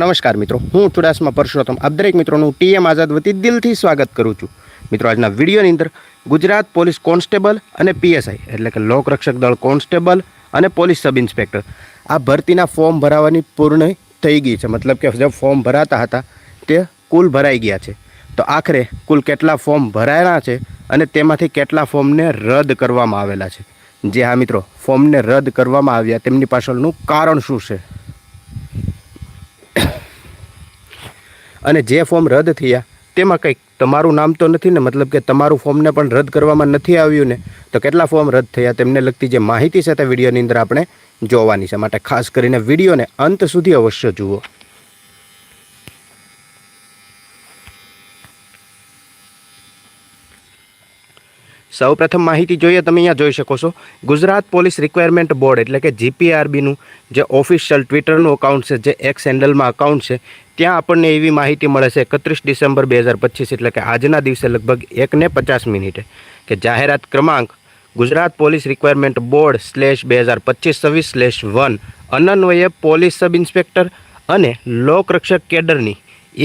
નમસ્કાર મિત્રો, હું ચુડાસમા પરસોત્તમ આપ દરેક મિત્રોનું ટીએમ આઝાદ વતી દિલથી સ્વાગત કરું છું. મિત્રો, આજના વિડીયોની અંદર ગુજરાત પોલીસ કોન્સ્ટેબલ અને પીએસઆઈ, એટલે કે લોકરક્ષક દળ કોન્સ્ટેબલ અને પોલીસ સબ ઇન્સ્પેક્ટર, આ ભરતીના ફોર્મ ભરાવાની પૂર્ણ થઈ ગઈ છે. મતલબ કે જે ફોર્મ ભરાતા હતા, તે કુલ ભરાઈ ગયા છે. તો આખરે કુલ કેટલા ફોર્મ ભરાયેલા છે અને તેમાંથી કેટલા ફોર્મને રદ કરવામાં આવેલા છે? જે હા મિત્રો, ફોર્મને રદ કરવામાં આવ્યા. તેમની પાછળનું કારણ શું છે? અને જે ફોર્મ રદ થયા, તેમાં કંઈક તમારું નામ તો નથી ને, મતલબ કે તમારું ફોર્મને પણ રદ કરવામાં નથી આવ્યું ને, તો કેટલા ફોર્મ રદ થયા તેમને લગતી જે માહિતી છે તે વિડીયોની અંદર આપણે જોવાની છે. માટે ખાસ કરીને વિડીયોને અંત સુધી અવશ્ય જુઓ. સૌપ્રથમ માહિતી જોઈએ, તમે અહીંયા જોઈ શકો છો. ગુજરાત પોલીસ રિક્વાયરમેન્ટ બોર્ડ એટલે કે જીપીઆરબીનું જે ઓફિશિયલ ટ્વિટરનું અકાઉન્ટ છે, જે એક્સ હેન્ડલમાં અકાઉન્ટ છે, ત્યાં આપણને એવી માહિતી મળે છે, એકત્રીસ ડિસેમ્બર બે હજાર પચીસ એટલે કે આજના દિવસે લગભગ એકને પચાસ મિનિટે. કે જાહેરાત ક્રમાંક Gujarat police requirement board slash બે હજાર પચીસ છવ્વીસ સ્લેશ વન અનન્વયે પોલીસ સબ ઇન્સ્પેક્ટર અને લોકરક્ષક કેડરની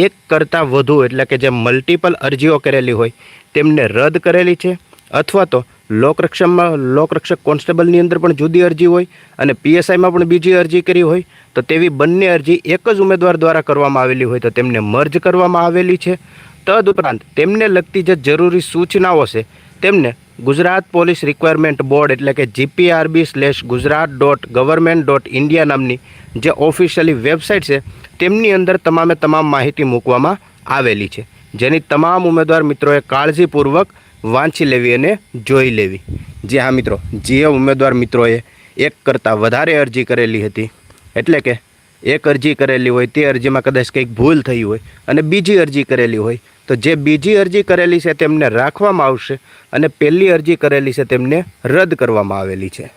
એક કરતાં વધુ એટલે કે જે મલ્ટિપલ અરજીઓ કરેલી હોય, તેમને રદ કરેલી છે. અથવા તો લોકરક્ષકમાં લોકરક્ષક કોન્સ્ટેબલની અંદર પણ જુદી અરજી હોય અને પીએસઆઈમાં પણ બીજી અરજી કરી હોય, તો તેવી બંને અરજી એક જ ઉમેદવાર દ્વારા કરવામાં આવેલી હોય તો તેમને મર્જ કરવામાં આવેલી છે. તદઉપરાંત તેમને લગતી જે જરૂરી સૂચનાઓ છે, તેમને ગુજરાત પોલીસ રિક્વાયરમેન્ટ બોર્ડ એટલે કે GPRB slash Gujarat dot government dot India નામની જે ઓફિશિયલી વેબસાઇટ છે, તેમની અંદર તમામે તમામ માહિતી મૂકવામાં આવેલી છે. જેની તમામ ઉમેદવાર મિત્રોએ કાળજીપૂર્વક વાંચી લેવી અને જોઈ લેવી. જે હા મિત્રો, જે ઉમેદવાર મિત્રોએ એક કરતાં વધારે અરજી કરેલી હતી, એટલે કે એક અરજી કરેલી હોય તે અરજીમાં કદાચ કંઈક ભૂલ થઈ હોય અને બીજી અરજી કરેલી હોય, તો જે બીજી અરજી કરેલી છે તેમને રાખવામાં આવશે અને પહેલી અરજી કરેલી છે તેમને રદ કરવામાં આવેલી છે.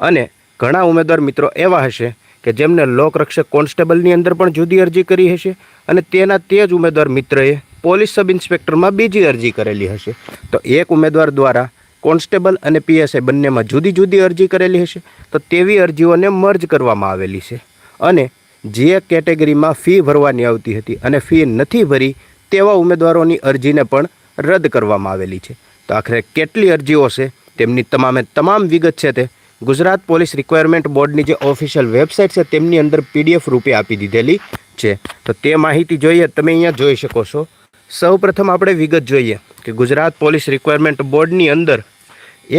અને ઘણા ઉમેદવાર મિત્રો એવા હશે કે જેમને લોકરક્ષક કોન્સ્ટેબલની અંદર પણ જુદી અરજી કરી હશે અને તેના તે જ ઉમેદવાર મિત્રએ પોલીસ સબ ઇન્સ્પેક્ટરમાં બીજી અરજી કરેલી હશે. તો એક ઉમેદવાર દ્વારા કોન્સ્ટેબલ અને પીએસઆઈ બંનેમાં જુદી જુદી અરજી કરેલી હશે. તો તેવી અરજીઓને મર્જ કરવામાં આવેલી છે. અને જે કેટેગરીમાં ફી ભરવાની આવતી હતી અને ફી નથી ભરી તેવા ઉમેદવારોની અરજીને પણ રદ કરવામાં આવેલી છે. તો આખરે કેટલી અરજીઓ છે? તેમની તમામે તમામ વિગત છે તે ગુજરાત પોલીસ રિક્વાયરમેન્ટ બોર્ડની જે ઓફિશિયલ વેબસાઇટ છે, તેમની અંદર પીડીએફ રૂપે આપી દીધેલી છે. તો તે માહિતી જોઈએ, તમે અહીંયા જોઈ શકો છો. સૌપ્રથમ આપણે વિગત જોઈએ કે ગુજરાત પોલીસ રિક્વાયરમેન્ટ બોર્ડની અંદર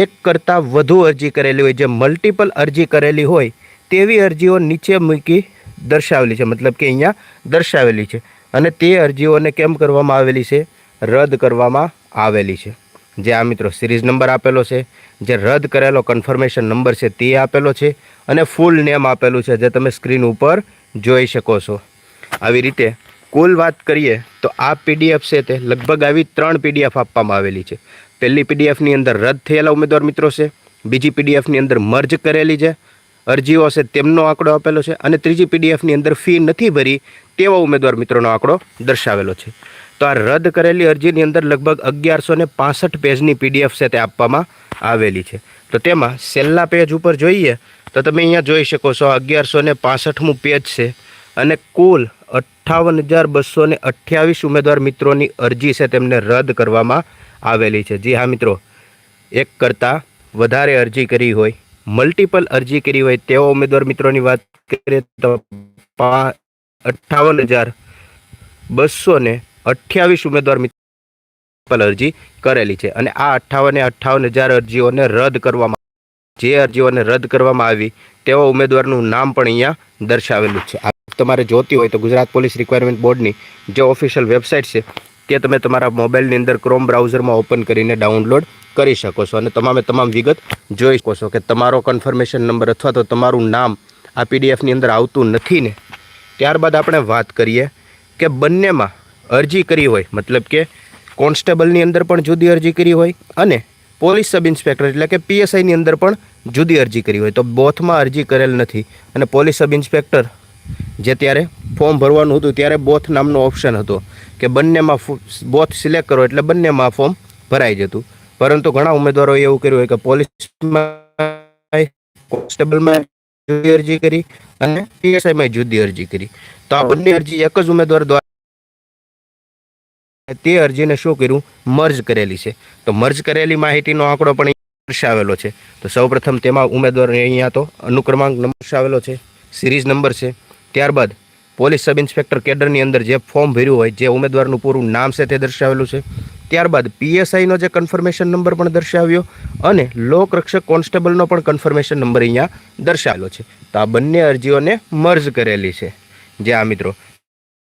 એક કરતાં વધુ અરજી કરેલી હોય, જે મલ્ટિપલ અરજી કરેલી હોય, તેવી અરજીઓ નીચે મૂકી દર્શાવેલી છે, મતલબ કે અહીંયા દર્શાવેલી છે. અને તે અરજીઓને કેમ કરવામાં આવેલી છે? રદ કરવામાં આવેલી છે. જે આ મિત્રો સિરીઝ નંબર આપેલો છે, જે રદ કરેલો કન્ફર્મેશન નંબર છે તે આપેલો છે અને ફૂલ નેમ આપેલું છે જે તમે સ્ક્રીન ઉપર જોઈ શકો છો. આવી રીતે કુલ વાત કરીએ તો આ પીડીએફ છે તે લગભગ આવી ત્રણ પીડીએફ આપવામાં આવેલી છે. પહેલી પીડીએફની અંદર રદ થયેલા ઉમેદવાર મિત્રો છે, બીજી પીડીએફની અંદર મર્જ કરેલી છે, અરજીઓ છે તેમનો આંકડો આપેલો છે અને ત્રીજી પીડીએફની અંદર ફી નથી ભરી તેવા ઉમેદવાર મિત્રોનો આંકડો દર્શાવેલો છે. તો આ રદ કરેલી અરજીની અંદર લગભગ અગિયારસો ને પાસઠ પેજની પીડીએફ છે તે આપવામાં આવેલી છે. તો તેમાં છેલ્લા પેજ ઉપર જોઈએ તો તમે અહીંયા જોઈ શકો છો અગિયારસો ને પાસઠમું પેજ છે અને કુલ અઠ્ઠાવન હજાર બસો ને અઠ્યાવીસ ઉમેદવાર મિત્રોની અરજી છે તેમને રદ કરવામાં આવેલી છે. જી હા મિત્રો, એક કરતાં વધારે અરજી કરી હોય મલ્ટિપલ અરજી કરી હોય તેવા ઉમેદવાર મિત્રોની વાત કરીએ તો અઠ્ઠાવન હજાર બસો ને અઠ્યાવીસ ઉમેદવાર મિત્ર અરજી કરેલી છે અને આ અઠ્ઠાવન અઠ્ઠાવન હજાર અરજીઓને રદ કરવામાં જે અરજીઓને રદ કરવામાં આવી તેવા ઉમેદવારનું નામ પણ અહીંયા દર્શાવેલું છે. આ તમારે જોતી હોય તો ગુજરાત પોલીસ રિક્વાયરમેન્ટ બોર્ડની જે ઓફિશિયલ વેબસાઇટ છે, તે તમે તમારા મોબાઈલની અંદર ક્રોમ બ્રાઉઝરમાં ઓપન કરીને ડાઉનલોડ કરી શકો છો અને તમામે તમામ વિગત જોઈ શકો છો કે તમારો કન્ફર્મેશન નંબર અથવા તો તમારું નામ આ પીડીએફની અંદર આવતું નથી ને, ત્યારબાદ આપણે વાત કરીએ કે બંનેમાં અરજી કરી હોય, મતલબ કે કોન્સ્ટેબલની અંદર પણ જુદી અરજી કરી હોય અને પોલીસ સબ ઇન્સ્પેક્ટર એટલે કે પીએસઆઈની અંદર પણ જુદી અરજી કરી હોય. તો બોથમાં અરજી કરેલ નથી અને પોલીસ સબ ઇન્સ્પેક્ટર જે ત્યારે ફોર્મ ભરવાનું હતું ત્યારે બોથ નામનો ઓપ્શન હતો કે બંનેમાં બોથ સિલેક્ટ કરો એટલે બંનેમાં ફોર્મ ભરાઈ જતું. પરંતુ ઘણા ઉમેદવારોએ એવું કર્યું હોય કે પોલીસમાં કોન્સ્ટેબલમાં જુદી અરજી કરી અને પીએસઆઈમાં જુદી અરજી કરી. તો આ બંને અરજી એક જ ઉમેદવાર દ્વારા તે અરજીને શું કર્યું? મર્જ કરેલી છે. તો મર્જ કરેલી માહિતીનો આંકડો પણ દર્શાવેલો છે. તો સૌપ્રથમ તેમાં ઉમેદવાર અહીંયા તો અનુક્રમાંક નંબર દર્શાવેલો છે, સિરીઝ નંબર છે. ત્યારબાદ પોલીસ સબ ઇન્સ્પેક્ટર કેડરની અંદર જે ફોર્મ ભર્યું હોય, જે ઉમેદવારનું પૂરું નામ છે તે દર્શાવેલું છે. ત્યારબાદ પીએસઆઈનો જે કન્ફર્મેશન નંબર પણ દર્શાવ્યો અને લોકરક્ષક કોન્સ્ટેબલનો પણ કન્ફર્મેશન નંબર અહીંયા દર્શાવેલો છે. તો આ બંને અરજીઓને મર્જ કરેલી છે. જે આ મિત્રો,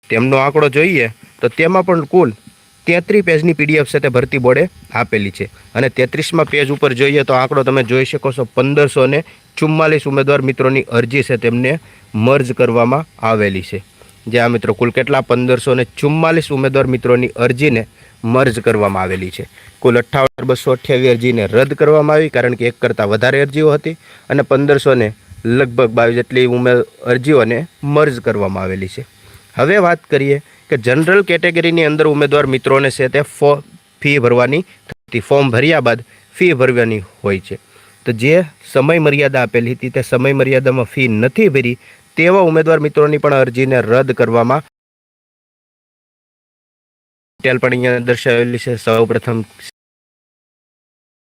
તેમનો આંકડો જોઈએ તો તેમાં પણ કુલ તેત્રીસ પેજની પીડીએફ તે ભરતી બોર્ડે આપેલી છે. અને તેત્રીસમાં પેજ ઉપર જોઈએ તો આંકડો તમે જોઈ શકો છો, પંદરસો ને ચુમ્માલીસ ઉમેદવાર મિત્રોની અરજી છે તેમને મર્જ કરવામાં આવેલી છે. જે આ મિત્રો કુલ કેટલા? પંદરસો ને ચુમ્માલીસ ઉમેદવાર મિત્રોની અરજીને મર્જ કરવામાં આવેલી છે. કુલ અઠ્ઠાવન બસો અઠ્યાવીસ અરજીને રદ કરવામાં આવી કારણ કે એક કરતાં વધારે અરજીઓ હતી અને પંદરસો ને લગભગ બાવીસ જેટલી ઉમેર અરજીઓને મર્જ કરવામાં આવેલી છે. હવે વાત કરીએ કે જનરલ કેટેગરીની અંદર ઉમેદવાર મિત્રોને છે તે ફો, ફી ભરવાની થતી. ફોર્મ ભર્યા બાદ ફી ભરવાની હોય છે. તો જે સમય મર્યાદા આપેલી હતી તે સમય મર્યાદામાં ફી નથી ભરી તેવા ઉમેદવાર મિત્રોની પણ અરજીને રદ કરવામાં ડિટેલ પણ અહીંયા દર્શાવેલી છે. સૌપ્રથમ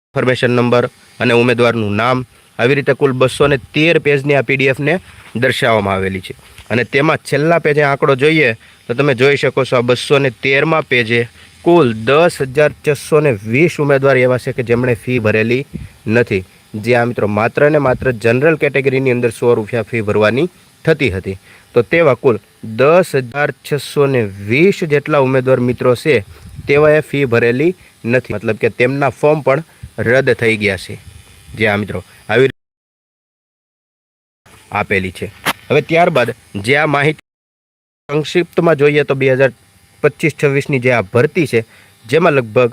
ઇન્ફોર્મેશન નંબર અને ઉમેદવારનું નામ. આવી રીતે કુલ બસો ને તેર પેજની આ પીડીએફને દર્શાવવામાં આવેલી છે. અને તેમાં છેલ્લા પેજે આંકડો જોઈએ તો તમે જોઈ શકો છો આ બસો ને તેરમાં પેજે કુલ દસ હજાર છસો ને વીસ ઉમેદવાર એવા છે કે જેમણે ફી ભરેલી નથી. જે આ મિત્રો માત્ર ને માત્ર જનરલ કેટેગરીની અંદર સો રૂપિયા ફી ભરવાની થતી હતી. તો તેવા કુલ દસ હજાર છસો ને વીસ જેટલા ઉમેદવાર મિત્રો છે તેવાએ ફી ભરેલી નથી. મતલબ કે તેમના ફોર્મ પણ રદ થઈ ગયા છે. જે આ મિત્રો આવી આપેલી છે. હવે ત્યારબાદ જે આ માહિતી સંક્ષિપ્તમાં જોઈએ તો બે હજાર પચીસ છવ્વીસની જે આ ભરતી છે, જેમાં લગભગ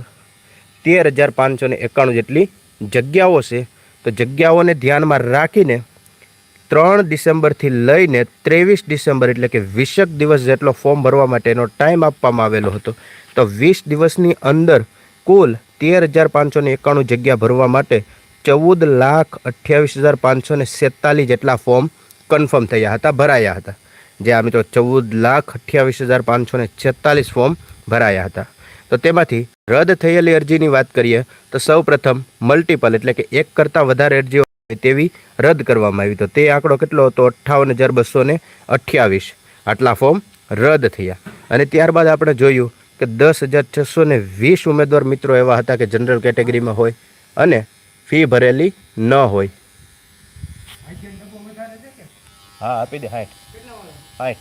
તેર હજાર પાંચસો ને એકાણું જેટલી જગ્યાઓ છે, તો જગ્યાઓને ધ્યાનમાં રાખીને ત્રણ ડિસેમ્બરથી લઈને ત્રેવીસ ડિસેમ્બર એટલે કે વીસેક દિવસ જેટલો ફોર્મ ભરવા માટેનો ટાઈમ આપવામાં આવેલો હતો. તો વીસ દિવસની અંદર કુલ તેર હજાર પાંચસો એકાણું જગ્યા ભરવા માટે ચૌદ લાખ અઠ્યાવીસ હજાર પાંચસો ને સેતાલીસ જેટલા ફોર્મ કન્ફર્મ થયા હતા, ભરાયા હતા. જે આ મિત્રો ચૌદ લાખ અઠ્યાવીસ હજાર પાંચસો ને છેતાલીસ ફોર્મ ભરાયા હતા. તો તેમાંથી રદ થયેલી અરજીની વાત કરીએ, તો સૌ પ્રથમ મલ્ટિપલ એટલે કે એક કરતાં વધારે અરજીઓ તેવી રદ કરવામાં આવી. તો તે આંકડો કેટલો હતો? અઠ્ઠાવન હજાર બસો ને અઠ્યાવીસ. આટલા ફોર્મ રદ થયા. અને ત્યારબાદ આપણે જોયું કે દસ હજાર છસો ને વીસ ઉમેદવાર મિત્રો એવા હતા કે જનરલ કેટેગરીમાં હોય અને ફી ભરેલી ન હોય. હા આપી દે હાઈટ. હાઈટ.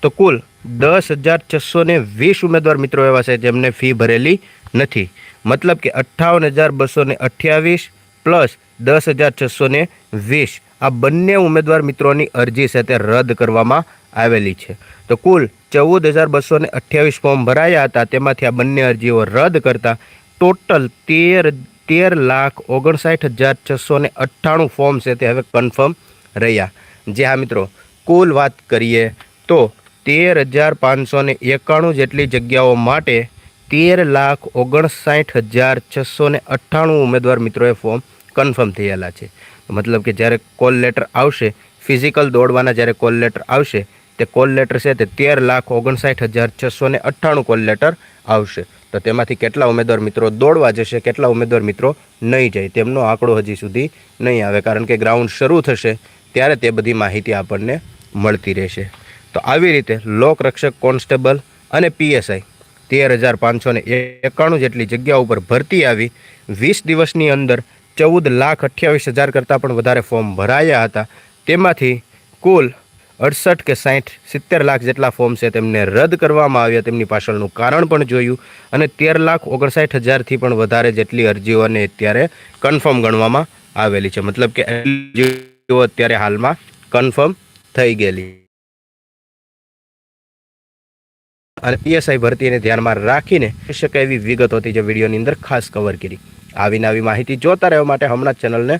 તો કુલ દસ હજાર છસો ને વીસ ઉમેદવાર મિત્રો એવા છે જેમને ફી ભરેલી નથી. મતલબ કે અઠ્ઠાવન હજાર બસો ને અઠ્યાવીસ પ્લસ દસ હજાર છસો ને વીસ આ બંને ઉમેદવાર મિત્રોની અરજી છે તે રદ કરવામાં આવેલી છે. તો કુલ ચૌદ હજાર બસો ને અઠ્યાવીસ ફોર્મ ભરાયા હતા. તેમાંથી આ બંને અરજીઓ રદ કરતા ટોટલ તેર તેર લાખ ઓગણસાઠ હજાર છસો ને અઠ્ઠાણું ફોર્મ છે તે હવે કન્ફર્મ રહ્યા. જે હા મિત્રો, કુલ વાત કરીએ તો તેર હજાર પાંચસો ને એકાણું જેટલી જગ્યાઓ માટે તેર લાખ ઓગણસાઠ હજાર છસો ને અઠ્ઠાણું ઉમેદવાર મિત્રોએ ફોર્મ કન્ફર્મ થયેલા છે. મતલબ કે જ્યારે કોલ લેટર આવશે, ફિઝિકલ દોડવાના જ્યારે કોલ લેટર આવશે, તે કોલ લેટર છે તે તેર લાખ ઓગણસાઠ હજાર છસો ને અઠ્ઠાણું કોલ લેટર આવશે. તો તેમાંથી કેટલા ઉમેદવાર મિત્રો દોડવા જશે, કેટલા ઉમેદવાર મિત્રો નહીં જાય, તેમનો આંકડો હજી સુધી નહીં આવે, કારણ કે ગ્રાઉન્ડ શરૂ થશે ત્યારે તે બધી માહિતી આપણને મળતી રહેશે. તો આવી રીતે લોકરક્ષક કોન્સ્ટેબલ અને પીએસઆઈ તેર હજાર પાંચસો ને એકાણું જેટલી જગ્યા ઉપર ભરતી આવી, વીસ દિવસની અંદર ચૌદ લાખ અઠ્યાવીસ હજાર કરતાં પણ વધારે ફોર્મ ભરાયા હતા. તેમાંથી કુલ અડસઠ કે સાઠ, સિત્તેર લાખ જેટલા ફોર્મ છે તેમને રદ કરવામાં આવ્યા. તેમની પાછળનું કારણ પણ જોયું અને તેર લાખ ઓગણસાઠ હજારથી પણ વધારે જેટલી અરજીઓને અત્યારે કન્ફર્મ ગણવામાં આવેલી છે. મતલબ કે અરજીઓ અત્યારે હાલમાં કન્ફર્મ થઈ ગયેલી. અને પીએસઆઈ ભરતીને ધ્યાનમાં રાખીને શકાય એવી વિગતોથી જે વિડીયોની અંદર ખાસ કવર કરી. આવીને આવી માહિતી જોતા રહેવા માટે હમણાં ચેનલને